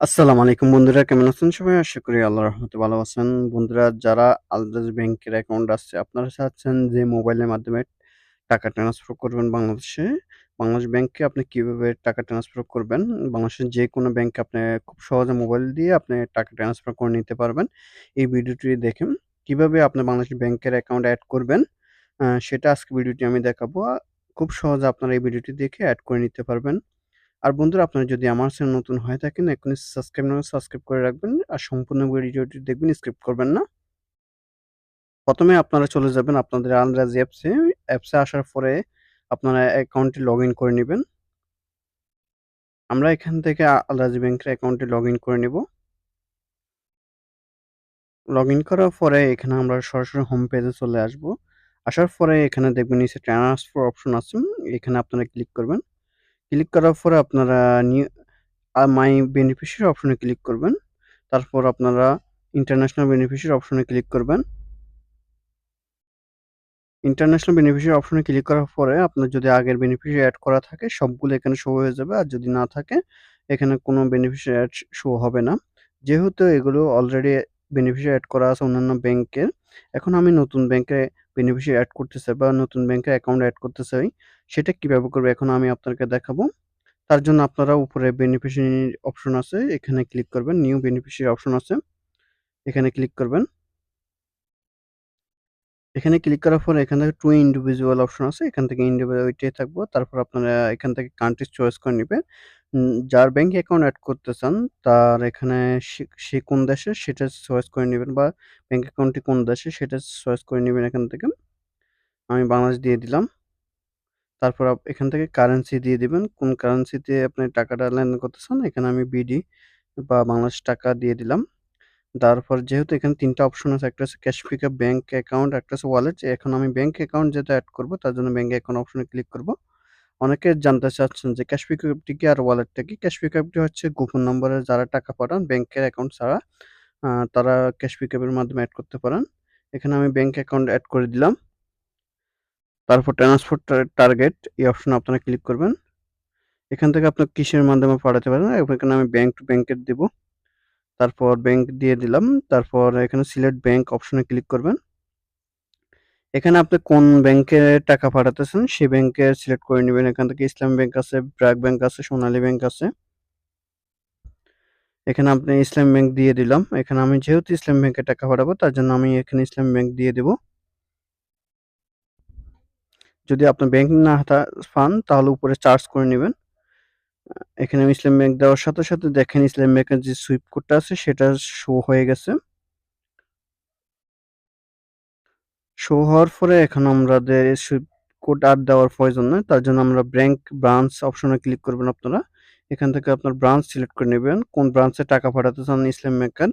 আসসালামু আলাইকুম বন্ধুরা, কেমন আছেন সবাই? আশা করি আল্লাহর রহমতে ভালো আছেন। বন্ধুরা, যারা আলদাজ ব্যাংকের অ্যাকাউন্ট আছে, আপনারা চাচ্ছেন যে মোবাইলের মাধ্যমে টাকা ট্রান্সফার করবেন বাংলাদেশে। বাংলাদেশ ব্যাংকে আপনি কীভাবে টাকা ট্রান্সফার করবেন? বাংলাদেশের যেকোনো ব্যাংকে আপনি খুব সহজে মোবাইল দিয়ে আপনি টাকা ট্রান্সফার করে নিতে পারবেন। এই ভিডিওটি দেখেন, কীভাবে আপনি বাংলাদেশ ব্যাংকের অ্যাকাউন্ট অ্যাড করবেন সেটা আজকে ভিডিওটি আমি দেখাবো। খুব সহজে আপনারা এই ভিডিওটি দেখে অ্যাড করে নিতে পারবেন। আর বন্ধুরা, আপনারা যদি আমার চ্যানেল নতুন হয়ে থাকেন, এখনই সাবস্ক্রাইব না সাবস্ক্রাইব করে রাখবেন। আর সম্পূর্ণ ভিডিওটি দেখবেন, স্কিপ করবেন না। প্রথমে আপনারা চলে যাবেন আপনাদের আন্দাজ অ্যাপসে। অ্যাপসে আসার পরে আপনারা অ্যাকাউন্টটি লগইন করে নেবেন আমরা এখান থেকে আলরাজ ব্যাংকের অ্যাকাউন্টে লগইন করে নিব। লগইন করার পরে এখানে আমরা সরাসরি হোম পেজে চলে আসব। আসার পরে এখানে দেখবেন নিচে ট্রান্সফার অপশন আছে। এখানে আপনারা ক্লিক করবেন। ক্লিক করার পরে আপনারা নিউ মাই বেনিফিশিয়ারি অপশনে ক্লিক করবেন। তারপর আপনারা ইন্টারন্যাশনাল বেনিফিশিয়ারি অপশনে ক্লিক করবেন। ইন্টারন্যাশনাল বেনিফিশিয়ারি অপশনে ক্লিক করার পরে আপনার যদি আগের বেনিফিশিয়ারি অ্যাড করা থাকে, সবগুলো এখানে শো হয়ে যাবে। আর যদি না থাকে, এখানে কোনো বেনিফিশিয়ারি অ্যাড শো হবে না। যেহেতু এগুলো অলরেডি বেনিফিশিয়ারি অ্যাড করা আছে অন্যান্য ব্যাংকের। এখন আমি নতুন ব্যাংকে বেনিফিশিয়ারি অ্যাড করতে চাই বা নতুন ব্যাংকে অ্যাকাউন্ট অ্যাড করতে চাই। সেটা কীভাবে করবে এখন আমি আপনাকে দেখাবো। তার জন্য আপনারা উপরে বেনিফিশিয়ারি অপশন আছে, এখানে ক্লিক করবেন। নিউ বেনিফিশিয়ারি অপশন আছে। এখানে ক্লিক করবেন। এখানে ক্লিক করার পরে এখান থেকে টু ইন্ডিভিজুয়াল অপশন আছে। এখান থেকে ইন্ডিভিজুয়াল ওইটাই থাকব। তারপর আপনারা এখান থেকে কান্ট্রি চয়েস করে নিবেন। যার ব্যাংকে অ্যাকাউন্ট অ্যাড করতে চান, তার এখানে সে কোন দেশে সেটা চয়েস করে নিবেন বা ব্যাংক অ্যাকাউন্টটি কোন দেশে সেটা চয়েস করে নিবেন এখান থেকে। আমি বাংলাদেশ দিয়ে দিলাম। তারপর এখান থেকে কারেন্সি দিয়ে দিবেন। কোন কারেন্সিতে আপনি টাকাটা লেনদেন চান এখানে আমি বিডি বা বাংলাদেশ টাকা দিয়ে দিলাম। তারপর যেহেতু এখানে ৩ টা অপশন আছে। একটা হচ্ছে ক্যাশ পিকআপ ব্যাংক অ্যাকাউন্ট, একটা হচ্ছে ওয়ালেট। এখন আমি ব্যাঙ্ক অ্যাকাউন্ট যেটা অ্যাড করব তার জন্য ব্যাংক অ্যাকাউন্ট অপশনে ক্লিক করব। অনেকে জানতে চাচ্ছেন যে ক্যাশ পিকআপটি কি আর ওয়ালেটটা কি? ক্যাশ পিকআপটি হচ্ছে গোপন নম্বরে যারা টাকা পাঠান ব্যাংকের অ্যাকাউন্ট ছাড়া তারা ক্যাশ পিকআপের মাধ্যমে অ্যাড করতে পারেন। এখানে আমি ব্যাঙ্ক অ্যাকাউন্ট অ্যাড করে দিলাম। তারপর ট্রান্সফার টা টার্গেট এই অপশনে আপনারা ক্লিক করবেন। এখান থেকে আপনার কিসের মাধ্যমে পাঠাতে পারেন। এখানে আমি ব্যাংক টু ব্যাংকের দিব। তারপর ব্যাংক দিয়ে দিলাম। তারপর এখানে সিলেক্ট ব্যাংক অপশনে ক্লিক করবেন। এখানে আপনি কোন ব্যাংকে টাকা পাঠাতেছেন সেই ব্যাংকে সিলেক্ট করে নেবেন এখান থেকে ইসলাম ব্যাংক আছে, ব্র্যাক ব্যাংক আছে, সোনালী ব্যাংক আছে। এখানে আপনি ইসলাম ব্যাংক দিয়ে দিলাম। এখানে আমি যেহেতু ইসলাম ব্যাংকে টাকা পাঠাবো তার জন্য আমি এখানে ইসলাম ব্যাংক দিয়ে দেব। যদি আপনার ব্যাংক না পান তাহলে উপরে চার্জ করে নেবেন এখানে আমি ইসলাম ব্যাংক দেওয়ার সাথে, সাথে দেখেন ইসলাম ব্যাংকের যে সুইপ কোডটা আছে সেটা শো হয়ে গেছে। শো হওয়ার পরে এখন আমাদের সুইপ কোড আর দেওয়ার প্রয়োজন নয় তার জন্য আমরা ব্যাংক ব্রাঞ্চ অপশনে ক্লিক করবেন আপনারা। এখান থেকে আপনার ব্রাঞ্চ সিলেক্ট করে নেবেন কোন ব্রাঞ্চে টাকা পাঠাতে চান ইসলাম ব্যাংকের।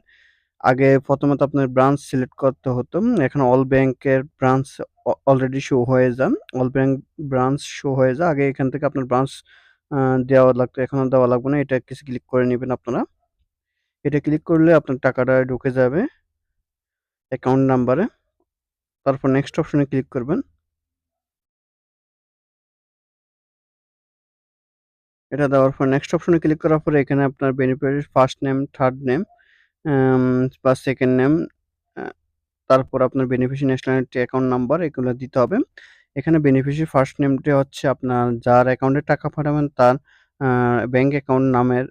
আগে প্রথমত আপনার ব্রাঞ্চ সিলেক্ট করতে হতো। এখন অল ব্যাংকের ব্রাঞ্চ অলরেডি শো হয়ে যান। অল ব্যাংক ব্রাঞ্চ শো হয়ে যায়। আগে এখান থেকে আপনার ব্রাঞ্চ দেওয়া লাগতো। এখন দেওয়া লাগবে না। এটা কিছু ক্লিক করে নেবেন আপনারা। এটা ক্লিক করলে আপনার টাকাটা ঢুকে যাবে অ্যাকাউন্ট নাম্বারে। তারপর নেক্সট অপশনে ক্লিক করবেন। এটা দেওয়ার পর নেক্সট অপশনে ক্লিক করার পরে এখানে আপনার বেনিফিশিয়ারির ফার্স্ট নেম, থার্ড নেম বা সেকেন্ড নেম তারপর আপনার বেনিফিশিয়ারি ন্যাশনালিটি অ্যাকাউন্ট নাম্বার এগুলো দিতে হবে। এখানে বেনিফিশিয়ারি ফার্স্ট নেমটি হচ্ছে আপনার যার অ্যাকাউন্টে টাকা পাঠাবেন তার আ ব্যাংক অ্যাকাউন্ট নামের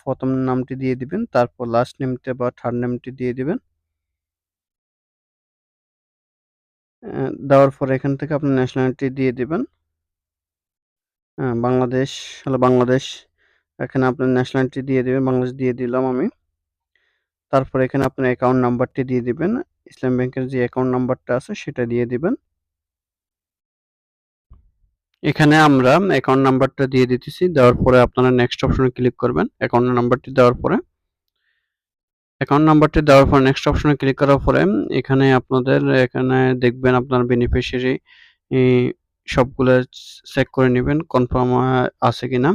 প্রথম নামটি দিয়ে দিবেন। তারপর লাস্ট নেমটি বা থার্ড নেমটি দিয়ে দিবেন। দেওয়ার পরে এখান থেকে আপনার ন্যাশনালিটি দিয়ে দিবেন। বাংলাদেশ হলো বাংলাদেশ। এখানে আপনার ন্যাশনালিটি দিয়ে দিবেন। বাংলাদেশ দিয়ে দিলাম আমি। তারপর এখানে আপনার অ্যাকাউন্ট নাম্বারটি দিয়ে দিবেন। ইসলামী ব্যাংকের যে অ্যাকাউন্ট নাম্বারটা আছে, সেটা দিয়ে দিবেন। এখানে আমরা অ্যাকাউন্ট নাম্বারটা দিয়ে দিতেছি। দেওয়ার পরে আপনারা নেক্সট অপশনে ক্লিক করবেন। অ্যাকাউন্ট নাম্বারটি দেওয়ার পরে। অ্যাকাউন্ট নাম্বারটি দেওয়ার পর নেক্সট অপশনে ক্লিক করার পরে, এখানে আপনাদের, এখানে দেখবেন আপনার বেনিফিশিয়ারি সবগুলা চেক করে নিবেন কনফার্ম আছে কিনা।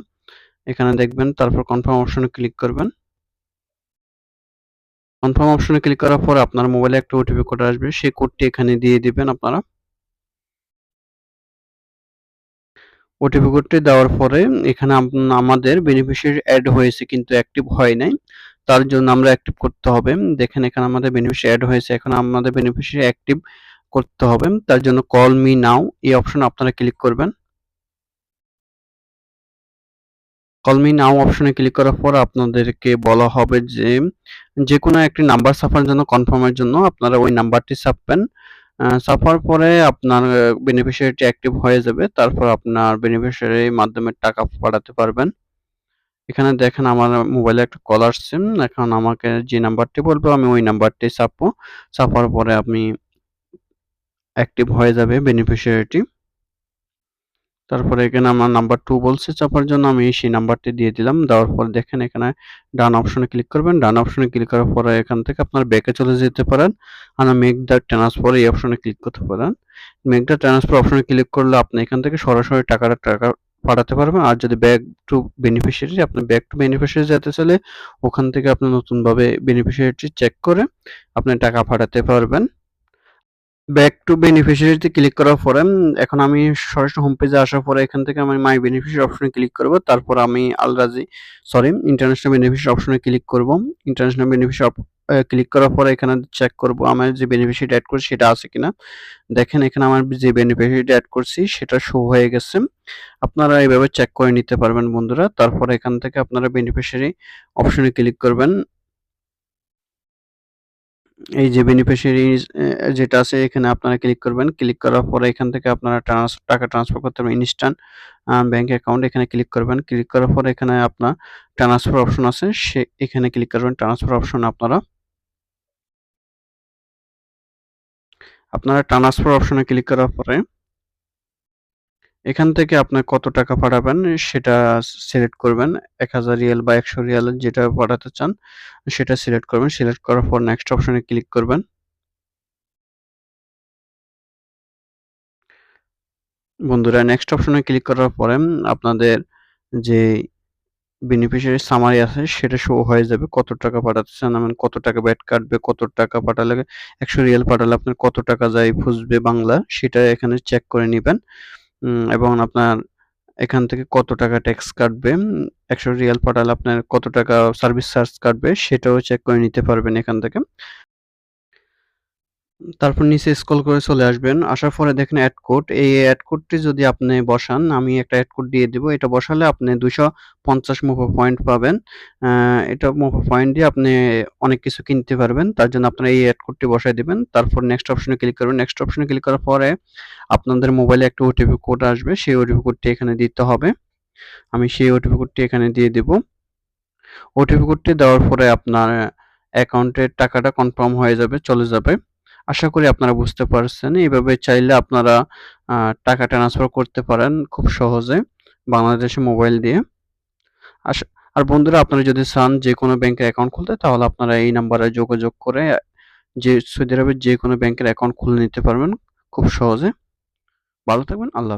এখানে দেখবেন, তারপর কনফার্ম অপশনে ক্লিক করবেন। কনফার্ম অপশনে ক্লিক করার পর আপনার মোবাইলে একটা ওটিপি কোড আসবে। সেই কোডটি এখানে দিয়ে দিবেন আপনারা। ওটিপি কোডটি দেওয়ার পরে এখানে আমাদের বেনিফিশিয়ারি অ্যাড হয়েছে কিন্তু অ্যাক্টিভ হয় নাই। তার জন্য আমরা অ্যাক্টিভ করতে হবে। দেখেন এখানে আমাদের বেনিফিশিয়ারি অ্যাড হয়েছে। এখন আমাদের বেনিফিশিয়ারি অ্যাক্টিভ করতে হবে। তার জন্য কল মি নাও এই অপশন আপনারা ক্লিক করবেন। কল মি নাও অপশনে ক্লিক করার পর আপনাদেরকে বলা হবে যে, যেকোনো একটি নাম্বার ছাপার জন্য কনফার্মের জন্য আপনারা ওই নাম্বারটি ছাপবেন। ছাপার পরে আপনার বেনিফিশিয়ারিটি অ্যাক্টিভ হয়ে যাবে। তারপর আপনার বেনিফিশিয়ারির মাধ্যমে টাকা পাঠাতে পারবেন। এখানে দেখেন আমার মোবাইলে একটা কল আসছে। এখন আমাকে যে নাম্বারটি বলবে, আমি ওই নাম্বারটি ছাপবো। ছাপার পরে আমি অ্যাক্টিভ হয়ে যাবে বেনিফিশিয়ারিটি। তারপরে এখানে আমার নাম্বার টু বলছে, চাপার জন্য আমি সেই নাম্বারটি দিয়ে দিলাম। দেওয়ার পর দেখেন এখানে ডান অপশনে ক্লিক করবেন। ডান অপশনে ক্লিক করার পরে এখান থেকে আপনার ব্যাকে চলে যেতে পারেন। আর মেক দ্য ট্রান্সফার এই অপশনে ক্লিক করতে পারেন। মেক দ্য ট্রান্সফার অপশনে ক্লিক করলে আপনি এখান থেকে সরাসরি টাকাটা, টাকা পাঠাতে পারবেন। আর যদি ব্যাক টু বেনিফিশিয়ারি আপনি ব্যাক টু বেনিফিশিয়ারি যেতে চাইলে ওখান থেকে আপনি নতুনভাবে বেনিফিশিয়ারিটি চেক করে আপনি টাকা পাঠাতে পারবেন। ব্যাক টু বেনিফিশিয়ারিতে ক্লিক করার পরে এখন আমি সরাসরি হোম পেজে আসার পরে এখান থেকে আমি মাই বেনিফিশিয়ারি অপশনে ক্লিক করব। তারপর আমি Al Rajhi sorry international beneficiary অপশনে ক্লিক করব। ইন্টারন্যাশনাল বেনিফিশিয়ারি ক্লিক করার পরে এখানে চেক করব আমার যে বেনিফিশিয়ারিটা অ্যাড করছি সেটা আছে কিনা। দেখেন এখানে আমার যে বেনিফিশিয়ারিটা অ্যাড করছি সেটা শো হয়ে গেছে। আপনারা এইভাবে চেক করে নিতে পারবেন বন্ধুরা। তারপর এখান থেকে আপনারা বেনিফিশিয়ারি অপশনে ক্লিক করবেন। এই যে বেনিফিশিয়ারি যেটা আছে, এখানে আপনারা ক্লিক করবেন। ক্লিক করার পরে এখান থেকে আপনারা টাকা ট্রান্সফার করতে পারবেন ইনস্ট্যান্ট ব্যাঙ্ক অ্যাকাউন্ট এখানে ক্লিক করবেন। ক্লিক করার পরে এখানে আপনার ট্রান্সফার অপশন আছে, সে, এখানে ক্লিক করবেন। ট্রান্সফার অপশন আপনারা আপনারা ট্রান্সফার অপশনে ক্লিক করার পরে এখান থেকে আপনার কত টাকা পাঠাবেন সেটা সিলেক্ট করবেন। ১০০০ রিয়াল বা ১০০ রিয়াল যেটা পাঠাতে চান সেটা সিলেক্ট করবেন। সিলেক্ট করার পর নেক্সট অপশনে ক্লিক করবেন। বন্ধুরা নেক্সট অপশনে ক্লিক করার পরে আপনাদের যে বেনিফিশিয়ারি সামারি আছে সেটা শো হয়ে যাবে। কত টাকা পাঠাতে চান, মানে কত টাকা ব্যাট কাটবে, কত টাকা পাঠালে ১০০ রিয়াল পাঠালে আপনার কত টাকা যায় ফুসবে বাংলা সেটা এখানে চেক করে নিবেন। এবং আপনার এখান থেকে কত টাকা ট্যাক্স কাটবে, ১০০ রিয়াল পাঠালে আপনার কত টাকা সার্ভিস চার্জ কাটবে সেটাও চেক করে নিতে পারবেন এখান থেকে। তারপর নিচে স্ক্রল করে চলে আসবেন। আসার পরে দেখেন অ্যাড কোড। এই অ্যাড কোডটি যদি আপনি বসান, আমি একটা অ্যাড কোড দিয়ে দিব। এটা বসালে আপনি ২৫০ মোফো পয়েন্ট পাবেন। এটা মোফো পয়েন্ট দিয়ে আপনি অনেক কিছু কিনতে পারবেন। তার জন্য আপনারা এই অ্যাড কোডটি বসায় দেবেন তারপর নেক্সট অপশনে ক্লিক করবেন। নেক্সট অপশনে ক্লিক করার পরে আপনাদের মোবাইলে একটা ওটিপি কোড আসবে। সেই ওটিপি কোডটি এখানে দিতে হবে। আমি সেই ওটিপি কোডটি এখানে দিয়ে দিব। ওটিপি কোডটি দেওয়ার পরে আপনার অ্যাকাউন্টের টাকাটা কনফার্ম হয়ে যাবে, চলে যাবে। আশা করি আপনারা বুঝতে পারছেন। এইভাবে চাইলে আপনারা টাকা ট্রান্সফার করতে পারেন খুব সহজে বাংলাদেশে মোবাইল দিয়ে। আর বন্ধুরা আপনারা যদি চান যে কোনো ব্যাংকের অ্যাকাউন্ট খুলতে, তাহলে আপনারা এই নাম্বারে যোগাযোগ করে, যে, সৌদি আরবের যে কোনো ব্যাংকের অ্যাকাউন্ট খুলে নিতে পারবেন খুব সহজে। ভালো থাকবেন। আল্লাহ